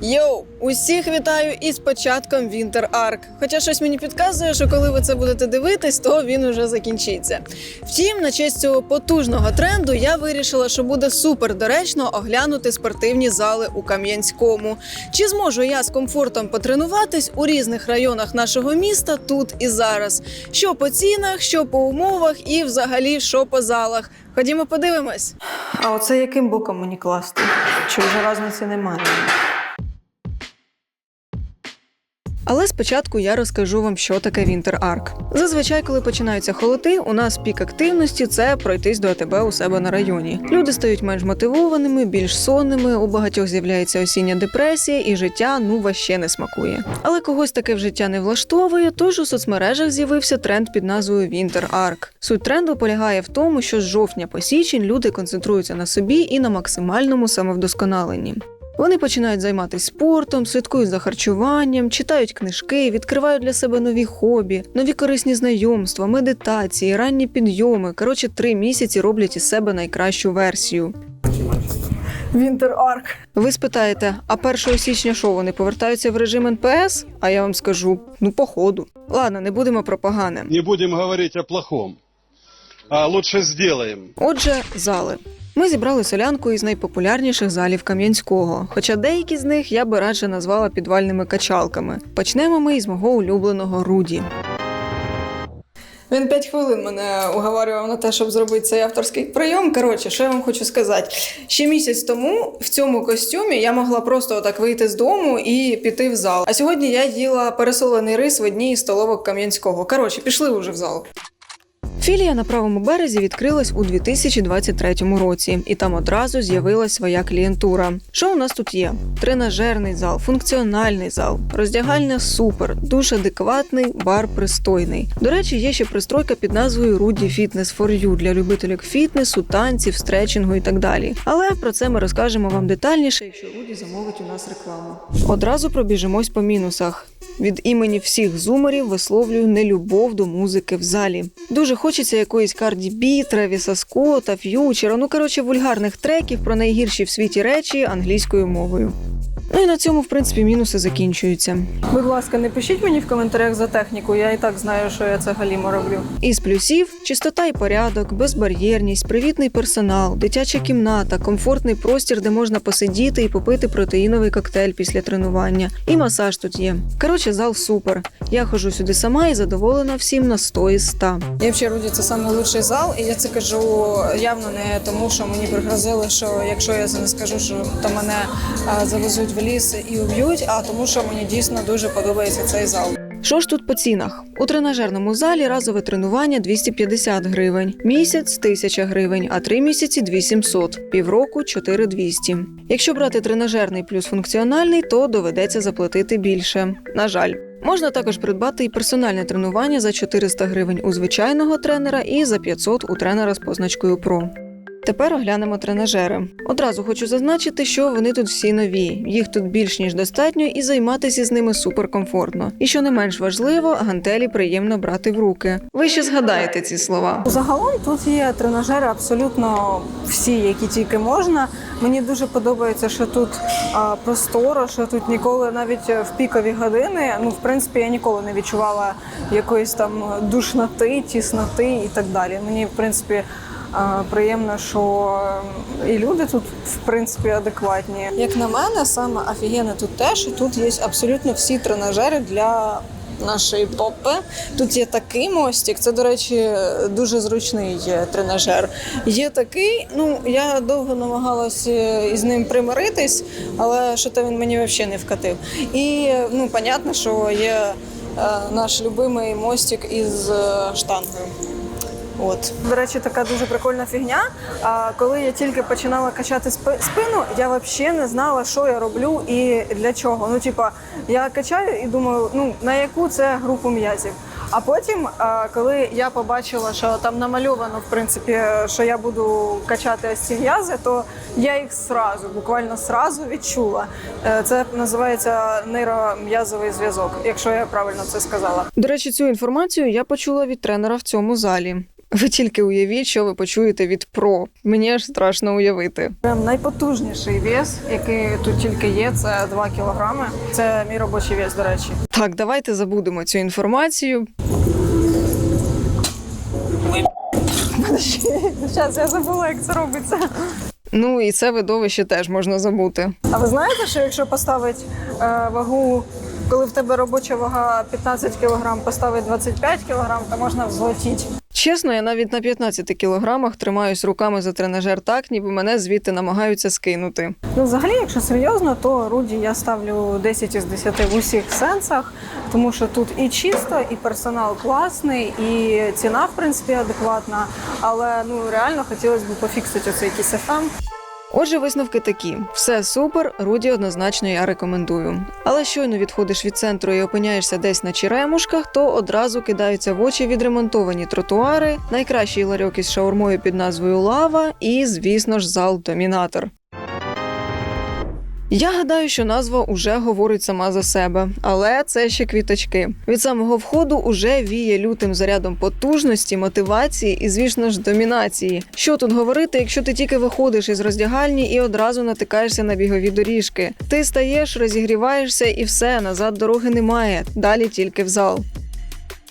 Йоу, усіх вітаю із початком Winter Arc. Хоча щось мені підказує, що коли ви це будете дивитись, то він уже закінчиться. Втім, на честь цього потужного тренду я вирішила, що буде супер доречно оглянути спортивні зали у Кам'янському. Чи зможу я з комфортом потренуватись у різних районах нашого міста тут і зараз? Що по цінах, що по умовах і взагалі що по залах. Ходімо, подивимось. А оце яким боком мені класти? Чи вже різниці немає? Але спочатку я розкажу вам, що таке Arc. Зазвичай, коли починаються холоди, у нас пік активності це пройтись до АТБ у себе на районі. Люди стають менш мотивованими, більш сонними, у багатьох з'являється осіння депресія, і життя ну ваще не смакує. Але когось таке в життя не влаштовує, тож у соцмережах з'явився тренд під назвою Arc. Суть тренду полягає в тому, що з жовтня по січень люди концентруються на собі і на максимальному самовдосконаленні. Вони починають займатися спортом, слідкують за харчуванням, читають книжки, відкривають для себе нові хобі, нові корисні знайомства, медитації, ранні підйоми. Коротше, три місяці роблять із себе найкращу версію. Winter Arc. Ви спитаєте, а 1 січня що вони повертаються в режим НПС? А я вам скажу: ну, походу. Ладно, не будемо про погане. Не будем говорить о плохом, а лучше сделаем. Отже, зали. Ми зібрали солянку із найпопулярніших залів Кам'янського, хоча деякі з них я би радше назвала підвальними качалками. Почнемо ми із мого улюбленого Руді. Він 5 хвилин мене уговарював на те, щоб зробити цей авторський прийом. Коротше, що я вам хочу сказати? Ще місяць тому в цьому костюмі я могла просто отак вийти з дому і піти в зал. А сьогодні я їла пересолений рис в одній із столовок Кам'янського. Коротше, пішли вже в зал. Філія на правому березі відкрилась у 2023 році, і там одразу з'явилась своя клієнтура. Що у нас тут є? Тренажерний зал, функціональний зал, роздягальня супер, душ адекватний, бар пристойний. До речі, є ще пристройка під назвою Rudy Fitness for You для любителів фітнесу, танців, стретчингу і так далі. Але про це ми розкажемо вам детальніше, якщо Руді замовить у нас рекламу. Одразу пробіжимось по мінусах. Від імені всіх зумерів висловлюю нелюбов до музики в залі. Дуже хочеться якоїсь Карді Бі, Тревіса Скотта, Ф'ючера, ну коротше, вульгарних треків про найгірші в світі речі англійською мовою. Ну і на цьому, в принципі, мінуси закінчуються. Будь ласка, не пишіть мені в коментарях за техніку, я і так знаю, що я це галімо роблю. Із плюсів чистота і порядок, безбар'єрність, привітний персонал, дитяча кімната, комфортний простір, де можна посидіти і попити протеїновий коктейль після тренування. І масаж тут є. Коротше, зал супер. Я ходжу сюди сама і задоволена всім на 100 із 100. Я взагалі, Руді, це найкращий зал, і я це кажу явно не тому, що мені пригрозили, що якщо я це не скажу, що то мене завезуть в ліс і уб'ють, а тому, що мені дійсно дуже подобається цей зал. Що ж тут по цінах? У тренажерному залі разове тренування 250 гривень, місяць 1000 гривень, а три місяці 2700, півроку 4200. Якщо брати тренажерний плюс функціональний, то доведеться заплатити більше. На жаль. Можна також придбати і персональне тренування за 400 гривень у звичайного тренера і за 500 у тренера з позначкою ПРО. Тепер оглянемо тренажери. Одразу хочу зазначити, що вони тут всі нові. Їх тут більш ніж достатньо, і займатися з ними суперкомфортно. І що не менш важливо, гантелі приємно брати в руки. Ви ще згадаєте ці слова. Загалом тут є тренажери абсолютно всі, які тільки можна. Мені дуже подобається, що тут а, просторо, що тут ніколи навіть в пікові години. Ну, в принципі, я ніколи не відчувала якоїсь там душноти, тісноти і так далі. Мені, в принципі, приємно, що ем, і люди тут в принципі адекватні. Як на мене, саме офігенне тут те, що тут є абсолютно всі тренажери для нашої попи. Тут є такий мостик. Це, до речі, дуже зручний е, тренажер. Є такий. Ну я довго намагалася із ним примиритись, але що то він мені взагалі не вкатив. І ну, понятно, що є е, наш любимий мостик із е, штангою. От до речі, така дуже прикольна фігня. А коли я тільки починала качати спи- спину, я взагалі не знала, що я роблю і для чого. Ну, типа, я качаю і думаю, ну на яку це групу м'язів. А потім, коли я побачила, що там намальовано, в принципі, що я буду качати ось ці м'язи, то я їх сразу, буквально сразу відчула. Е, Це називається нейром'язовий зв'язок, якщо я правильно це сказала. До речі, цю інформацію я почула від тренера в цьому залі. Ви тільки уявіть, що ви почуєте від про. Мені аж страшно уявити. Прям найпотужніший вес, який тут тільки є, це 2 кілограми. Це мій робочий вес, до речі. Так, давайте забудемо цю інформацію. Зараз я забула, як це робиться. Ну і це видовище теж можна забути. А ви знаєте, що якщо поставити е, вагу, коли в тебе робоча вага 15 кг, поставити 25 кг, то можна взлетіти. Чесно, я навіть на 15 кілограмах тримаюсь руками за тренажер так, ніби мене звідти намагаються скинути. Ну, взагалі, якщо серйозно, то Руді я ставлю 10 із 10 в усіх сенсах, тому що тут і чисто, і персонал класний, і ціна, в принципі, адекватна. Але ну реально хотілося б пофіксити оцей якийсь FM. Отже, висновки такі: все супер, Руді однозначно я рекомендую. Але щойно відходиш від центру і опиняєшся десь на черемушках, то одразу кидаються в очі відремонтовані тротуари, найкращий ларьок із шаурмою під назвою Лава і, звісно ж, зал Домінатор. Я гадаю, що назва уже говорить сама за себе, але це ще квіточки. Від самого входу уже віє лютим зарядом потужності, мотивації і, звісно ж, домінації. Що тут говорити, якщо ти тільки виходиш із роздягальні і одразу натикаєшся на бігові доріжки? Ти стаєш, розігріваєшся і все, назад дороги немає. Далі тільки в зал.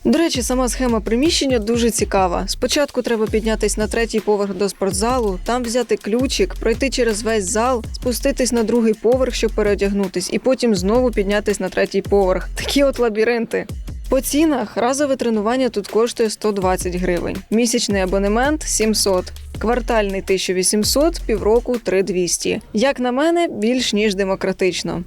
До речі, сама схема приміщення дуже цікава. Спочатку треба піднятись на третій поверх до спортзалу, там взяти ключик, пройти через весь зал, спуститись на другий поверх, щоб переодягнутись, і потім знову піднятись на третій поверх. Такі от лабіринти. По цінах разове тренування тут коштує 120 гривень, місячний абонемент 700, квартальний 1800, півроку 3200. Як на мене, більш ніж демократично.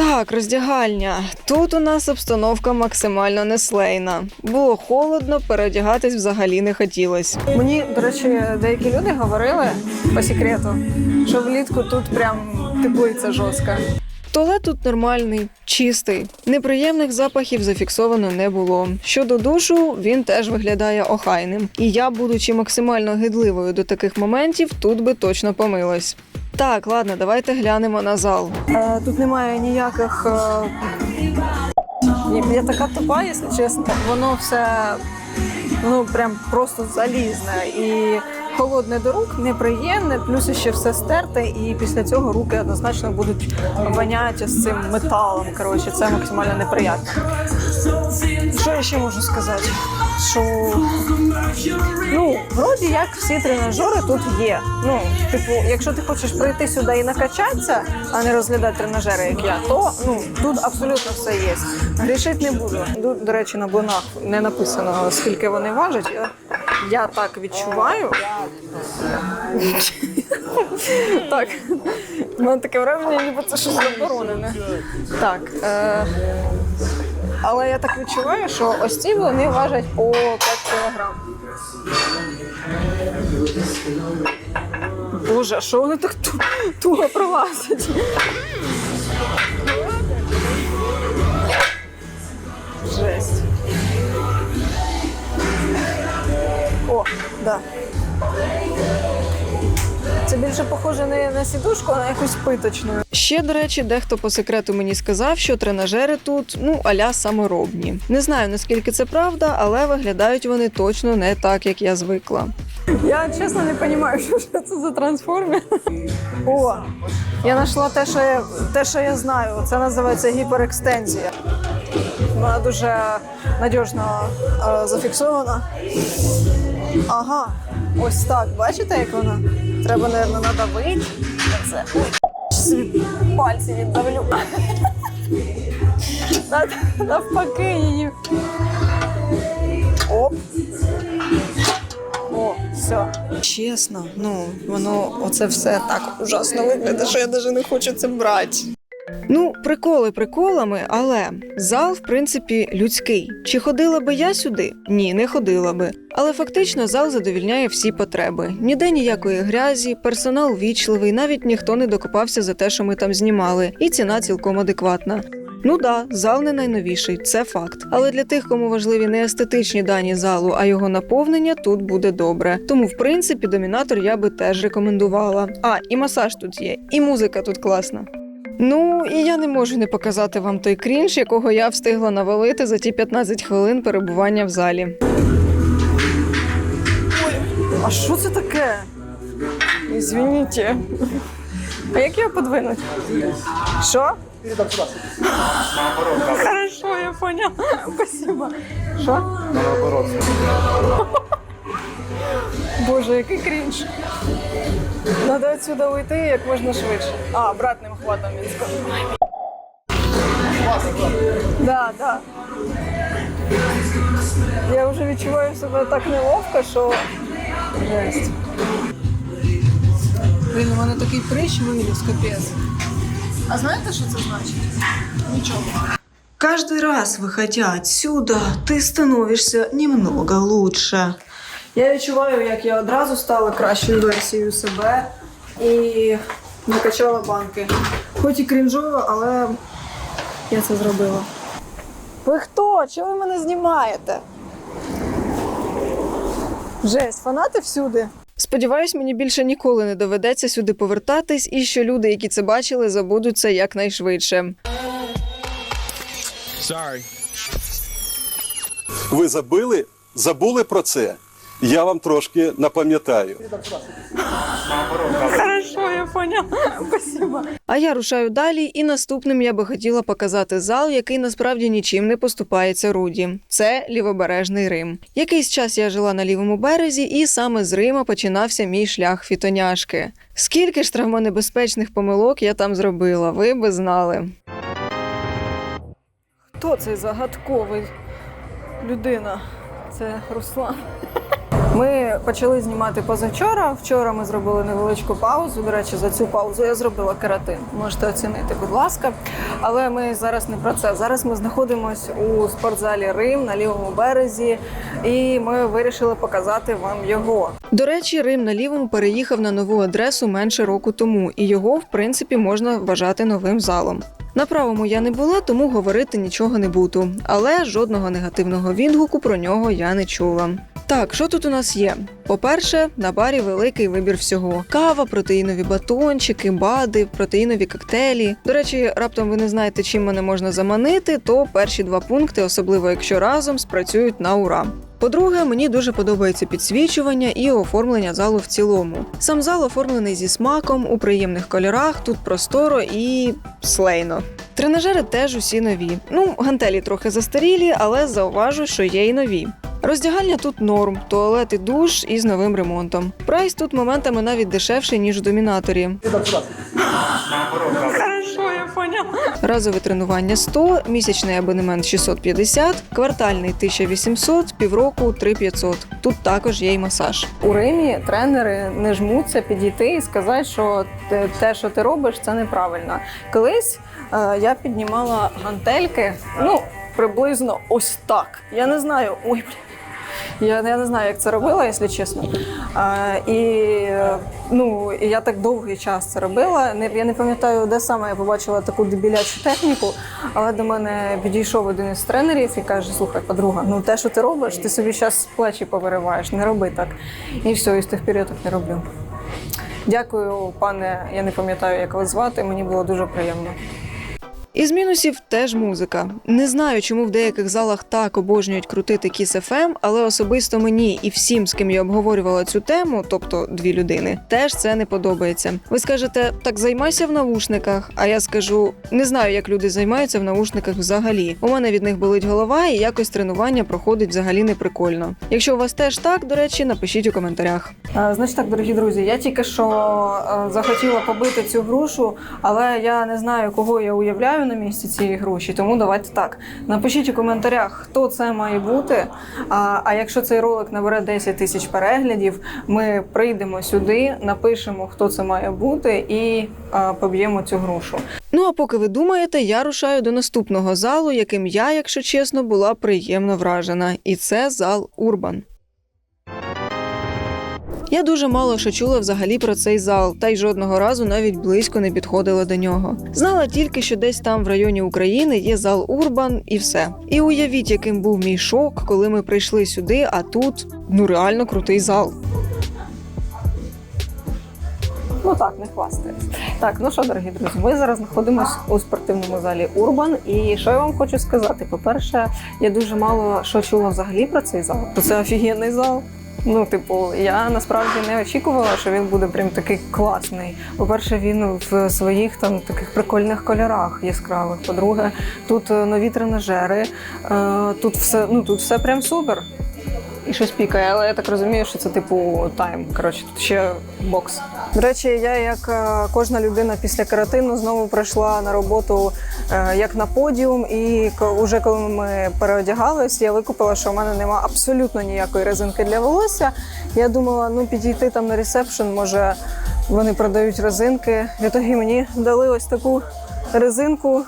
Так, роздягальня. Тут у нас обстановка максимально неслейна. Було холодно, переодягатись взагалі не хотілось. Мені, до речі, деякі люди говорили по секрету, що влітку тут прям теплиця жорстка. Туалет тут нормальний, чистий. Неприємних запахів зафіксовано не було. Щодо душу, він теж виглядає охайним. І я, будучи максимально гидливою до таких моментів, тут би точно помилась. Так, ладно, давайте глянемо на зал. Е, тут немає ніяких. Е... Я така тупа, якщо чесно. Воно все ну прям просто залізне і холодне до рук, неприємне, плюс ще все стерте, і після цього руки однозначно будуть воняти з цим металом. Коротше, це максимально неприємно. Що я ще можу сказати? Що ну, вроді як всі тренажери тут є. Ну, типу, якщо ти хочеш прийти сюди і накачатися, а не розглядати тренажери, як я, то ну тут абсолютно все є. Грішити не буду. До, до речі, на блинах не написано скільки вони важать. Я, так відчуваю. так. У мене таке враження, ніби це щось заборонене. Так. Е- але я так відчуваю, що ось ці вони важать по 5 кілограм. Боже, що вони так ту- туго пролазять? Жесть. О, да. Це більше похоже не на сідушку, а на якусь питочну. Ще, до речі, дехто по секрету мені сказав, що тренажери тут ну аля саморобні. Не знаю наскільки це правда, але виглядають вони точно не так, як я звикла. Я чесно не розумію, що, це за трансформер. О, я знайшла те, що я, те, що я знаю. Це називається гіперекстензія. Вона дуже надіжно е, зафіксована. Ага, ось так. Бачите, як вона? Треба, мабуть, надавити на це. Пальці віддавлю. Навпаки її. Оп. О, все. Чесно, ну воно оце все так ужасно виглядає, що я навіть не хочу це брати. Ну, приколи приколами, але зал, в принципі, людський. Чи ходила би я сюди? Ні, не ходила би. Але фактично зал задовільняє всі потреби. Ніде ніякої грязі, персонал вічливий, навіть ніхто не докопався за те, що ми там знімали, і ціна цілком адекватна. Ну да, зал не найновіший, це факт. Але для тих, кому важливі не естетичні дані залу, а його наповнення тут буде добре. Тому, в принципі, домінатор я би теж рекомендувала. А, і масаж тут є, і музика тут класна. Ну і я не можу не показати вам той крінж, якого я встигла навалити за ті 15 хвилин перебування в залі. Ой, А що це таке? Извините. А як його подвинуть? Що? Хорошо, я поняла. Спасибо. Що? Боже, який крінж. Надо отсюда уйти як можна швидше. А, обратним хватом він сказав. Да, да. Я вже відчуваю себе так неловко, що жесть. Блін, у мене такий прищ виліз, капець. А знаєте, що це значить? Нічого. Каждый раз, выходя отсюда, ты становишься немного лучше. Я відчуваю, як я одразу стала кращою версією себе і накачала банки. Хоч і крінжово, але я це зробила. Ви хто? Чого ви мене знімаєте? Жесть, фанати всюди. Сподіваюсь, мені більше ніколи не доведеться сюди повертатись, і що люди, які це бачили, забудуть це якнайшвидше. Sorry. Ви забили? Забули про це? Я вам трошки напам'ятаю. Хорошо, я поняла. Спасибо. А я рушаю далі, і наступним я би хотіла показати зал, який насправді нічим не поступається Руді. Це лівобережний Рим. Якийсь час я жила на лівому березі, і саме з Рима починався мій шлях фітоняшки. Скільки ж травмонебезпечних помилок я там зробила, ви би знали. Хто цей загадковий людина? Це Руслан. Ми почали знімати позавчора. Вчора ми зробили невеличку паузу. До речі, за цю паузу я зробила кератин. Можете оцінити, будь ласка. Але ми зараз не про це. Зараз ми знаходимося у спортзалі Рим на лівому березі, і ми вирішили показати вам його. До речі, Рим на лівому переїхав на нову адресу менше року тому, і його, в принципі, можна вважати новим залом. На правому я не була, тому говорити нічого не буду. Але жодного негативного відгуку про нього я не чула. Так, що тут у нас є? По-перше, на барі великий вибір всього: кава, протеїнові батончики, бади, протеїнові коктейлі. До речі, раптом ви не знаєте, чим мене можна заманити, то перші два пункти, особливо якщо разом, спрацюють на ура. По-друге, мені дуже подобається підсвічування і оформлення залу в цілому. Сам зал оформлений зі смаком у приємних кольорах, тут просторо і слейно. Тренажери теж усі нові. Ну, гантелі трохи застарілі, але зауважу, що є й нові. Роздягальня тут норм, туалет і душ із новим ремонтом. Прайс тут моментами навіть дешевший, ніж в домінаторі. Разове тренування 100, місячний абонемент 650, квартальний 1800, півроку 3500. Тут також є й масаж. У Римі тренери не жмуться підійти і сказати, що те- те, що ти робиш, це неправильно. Колись е, я піднімала гантельки, ну приблизно ось так. Я не знаю, ой, бля. Я, я не знаю, як це робила, якщо чесно. Е, і ну, я так довгий час це робила. Не, я не пам'ятаю, де саме я побачила таку дебілячу техніку, але до мене підійшов один із тренерів і каже: слухай, подруга, ну те, що ти робиш, ти собі зараз плечі повириваєш, не роби так. І все, і з тих пір я так не роблю. Дякую, пане. Я не пам'ятаю, як вас звати. Мені було дуже приємно. Із мінусів теж музика. Не знаю, чому в деяких залах так обожнюють крутити Kiss FM, але особисто мені і всім, з ким я обговорювала цю тему, тобто дві людини, теж це не подобається. Ви скажете, так займайся в навушниках. А я скажу, не знаю, як люди займаються в навушниках взагалі. У мене від них болить голова, і якось тренування проходить взагалі неприкольно. Якщо у вас теж так, до речі, напишіть у коментарях. Е, Значить так, дорогі друзі, я тільки що е, захотіла побити цю грушу, але я не знаю, кого я уявляю на місці цієї груші. Тому давайте так. Напишіть у коментарях, хто це має бути. А, а якщо цей ролик набере 10 тисяч переглядів, ми прийдемо сюди, напишемо, хто це має бути, і е, поб'ємо цю грушу. Ну а поки ви думаєте, я рушаю до наступного залу, яким я, якщо чесно, була приємно вражена. І це зал Урбан. Я дуже мало що чула взагалі про цей зал, та й жодного разу навіть близько не підходила до нього. Знала тільки, що десь там в районі України є зал Урбан, і все. І уявіть, яким був мій шок, коли ми прийшли сюди, а тут ну реально крутий зал. Ну так, не хвастаюсь. Так, ну що, дорогі друзі, ми зараз знаходимося у спортивному залі Урбан. І що я вам хочу сказати? По-перше, я дуже мало що чула взагалі про цей зал. Це офігенний зал. Ну, типу, я насправді не очікувала, що він буде прям такий класний. По-перше, він в своїх там таких прикольних кольорах яскравих. По-друге, тут е, нові тренажери, е, тут все, ну тут все прям супер. І щось пікає, але я так розумію, що це типу тайм. Коротше, тут ще бокс. До речі, я, як е, кожна людина після карантину, знову прийшла на роботу е, як на подіум. І уже коли ми переодягались, я викупила, що в мене немає абсолютно ніякої резинки для волосся. Я думала, ну підійти там на ресепшн, може вони продають резинки. В ітогі мені дали ось таку резинку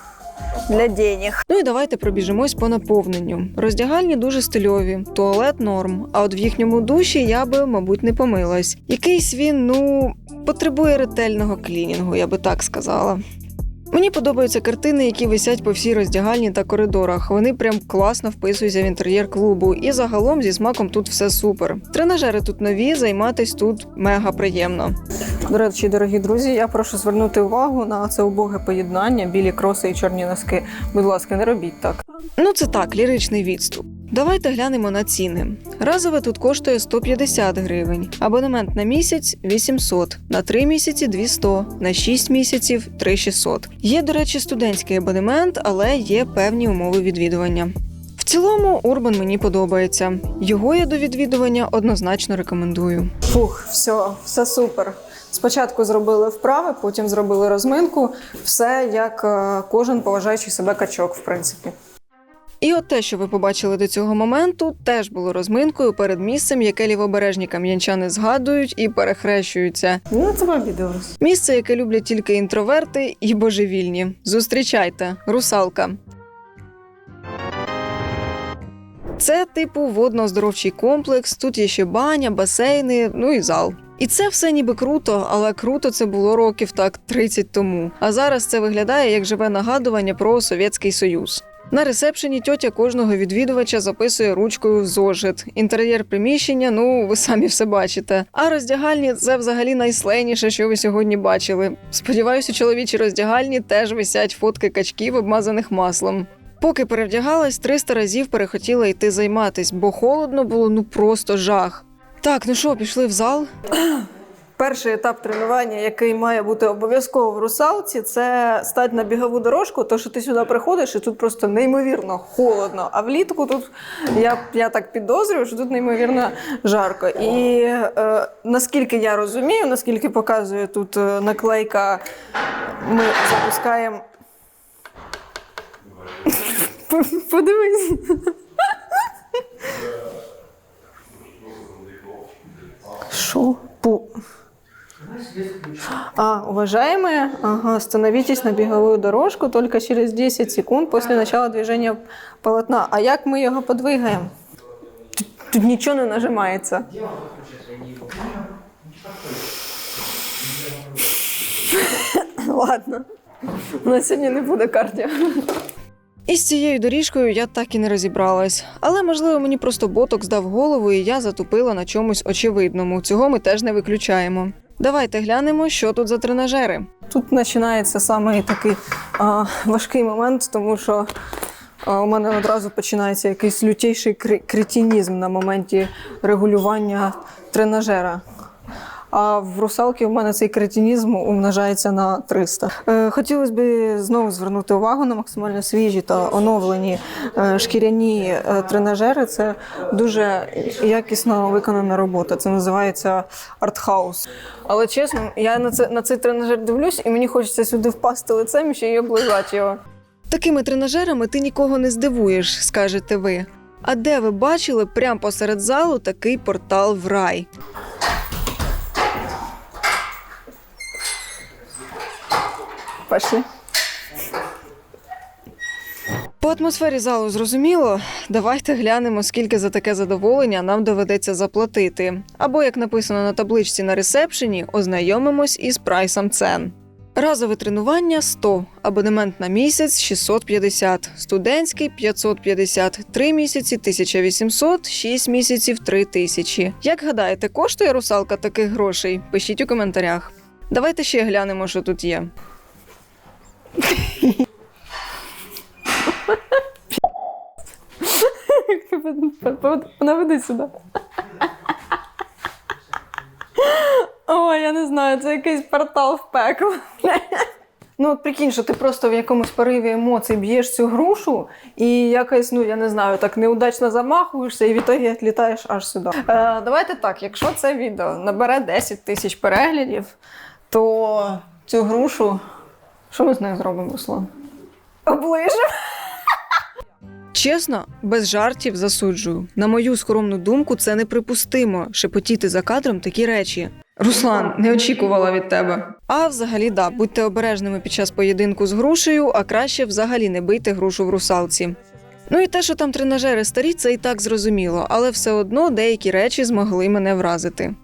для денег. Ну і давайте пробіжимось по наповненню. Роздягальні дуже стильові, туалет норм. А от в їхньому душі я би, мабуть, не помилась. Якийсь він, ну, потребує ретельного клінінгу, я би так сказала. Мені подобаються картини, які висять по всій роздягальні та коридорах. Вони прям класно вписуються в інтер'єр клубу, і загалом зі смаком тут все супер. Тренажери тут нові, займатись тут мега приємно. До речі, дорогі друзі, я прошу звернути увагу на це убоге поєднання, білі кроси і чорні носки. Будь ласка, не робіть так. Ну, це так, ліричний відступ. Давайте глянемо на ціни. Разове тут коштує 150 гривень, абонемент на місяць 800, на 3 місяці 200, на 6 місяців 3600. Є, до речі, студентський абонемент, але є певні умови відвідування. В цілому, Урбан мені подобається. Його я до відвідування однозначно рекомендую. Фух, все, все супер. Спочатку зробили вправи, потім зробили розминку. Все як е, кожен поважаючий себе качок, в принципі. І от те, що ви побачили до цього моменту, теж було розминкою перед місцем, яке лівобережні кам'янчани згадують і перехрещуються. Ну, це обідалось. Місце, яке люблять тільки інтроверти і божевільні. Зустрічайте, русалка. Це типу водно-оздоровчий комплекс. Тут є ще баня, басейни, ну і зал. І це все ніби круто, але круто це було років так 30 тому. А зараз це виглядає як живе нагадування про Совєтський Союз. На ресепшені тьотя кожного відвідувача записує ручкою в зошит. Інтер'єр приміщення, ну ви самі все бачите. А роздягальні це взагалі найсленіше, що ви сьогодні бачили. Сподіваюся, у чоловічій роздягальні теж висять фотки качків, обмазаних маслом. Поки перевдягалась, 300 разів перехотіла йти займатись, бо холодно було ну просто жах. Так, ну що, пішли в зал? Перший етап тренування, який має бути обов'язково в русалці, це стати на бігову дорожку, то що ти сюди приходиш, і тут просто неймовірно холодно. А влітку тут я, я так підозрюю, що тут неймовірно жарко. І е, наскільки я розумію, наскільки показує тут е, наклейка, ми запускаємо. Подивись. Пу. А, уважаемые, ага, становитесь на беговую дорожку только через 10 секунд после начала движения полотна. А як ми його подвигаємо? Тут, нічого не нажимається. Ладно. У нас сьогодні не буде кардіо. І з цією доріжкою я так і не розібралась. Але можливо мені просто боток здав голову, і я затупила на чомусь очевидному. Цього ми теж не виключаємо. Давайте глянемо, що тут за тренажери. Тут починається саме такий а, важкий момент, тому що а, у мене одразу починається якийсь лютіший кре- кретінізм на моменті регулювання тренажера. А в русалки в мене цей кретінізм умножається на 300. Е, хотілося б знову звернути увагу на максимально свіжі та оновлені е, шкіряні е, тренажери. Це дуже якісно виконана робота. Це називається артхаус. Але чесно, я на це на цей тренажер дивлюсь, і мені хочеться сюди впасти лицем і ще й облизати його. Такими тренажерами ти нікого не здивуєш, скажете ви. А де ви бачили прямо посеред залу такий портал в рай? Пошли. По атмосфері залу зрозуміло. Давайте глянемо, скільки за таке задоволення нам доведеться заплатити. Або, як написано на табличці на ресепшені, ознайомимось із прайсом цен. Разове тренування 100, абонемент на місяць 650, студентський 550, 3 місяці 1800, 6 місяців 3000. Як гадаєте, коштує русалка таких грошей? Пишіть у коментарях. Давайте ще глянемо, що тут є. Наведи сюди. Ой, я не знаю, це якийсь портал в пекло. Ну, от прикинь, що ти просто в якомусь пориві емоцій б'єш цю грушу і якось, ну я не знаю, так неудачно замахуєшся і в ітогі відлітаєш аж сюди. Е, давайте так, якщо це відео набере 10 тисяч переглядів, то цю грушу. Що ми з нею зробимо, Руслан? Оближемо. Чесно, без жартів засуджую. На мою скромну думку, це неприпустимо шепотіти за кадром такі речі. Руслан, не очікувала від тебе. А взагалі, да, будьте обережними під час поєдинку з грушею, а краще взагалі не бийте грушу в русалці. Ну і те, що там тренажери старі, це і так зрозуміло, але все одно деякі речі змогли мене вразити.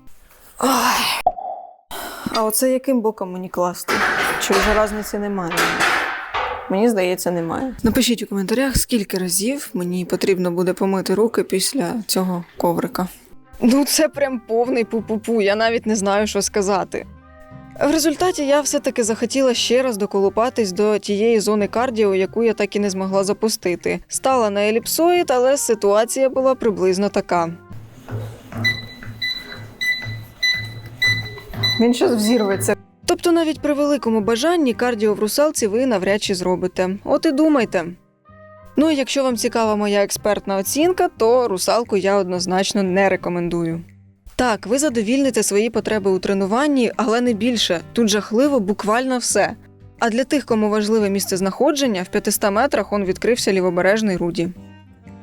А оце яким боком мені класти? Чи вже різниці немає? Мені здається, немає. Напишіть у коментарях, скільки разів мені потрібно буде помити руки після цього коврика. Ну, це прям повний пу-пу-пу, я навіть не знаю, що сказати. В результаті я все-таки захотіла ще раз доколупатись до тієї зони кардіо, яку я так і не змогла запустити. Стала на еліпсоїд, але ситуація була приблизно така. Він щось взірветься. Тобто, навіть при великому бажанні кардіо в русалці ви навряд чи зробите. От і думайте. Ну і якщо вам цікава моя експертна оцінка, то русалку я однозначно не рекомендую. Так, ви задовільните свої потреби у тренуванні, але не більше. Тут жахливо буквально все. А для тих, кому важливе місце знаходження, в 500 метрах он відкрився лівобережний Руді.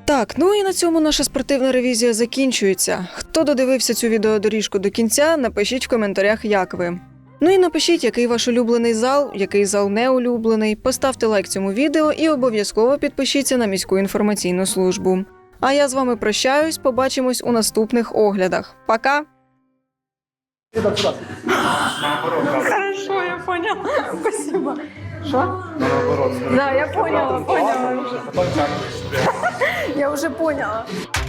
Так, ну і на цьому наша спортивна ревізія закінчується. Хто додивився цю відеодоріжку до кінця, напишіть в коментарях, як ви. Ну і напишіть, який ваш улюблений зал, який зал не улюблений. Поставте лайк цьому відео і обов'язково підпишіться на міську інформаційну службу. А я з вами прощаюсь, побачимось у наступних оглядах. Пока! Хорошо, я поняла. Спасибо. Що? Да, я поняла, поняла. Я вже поняла.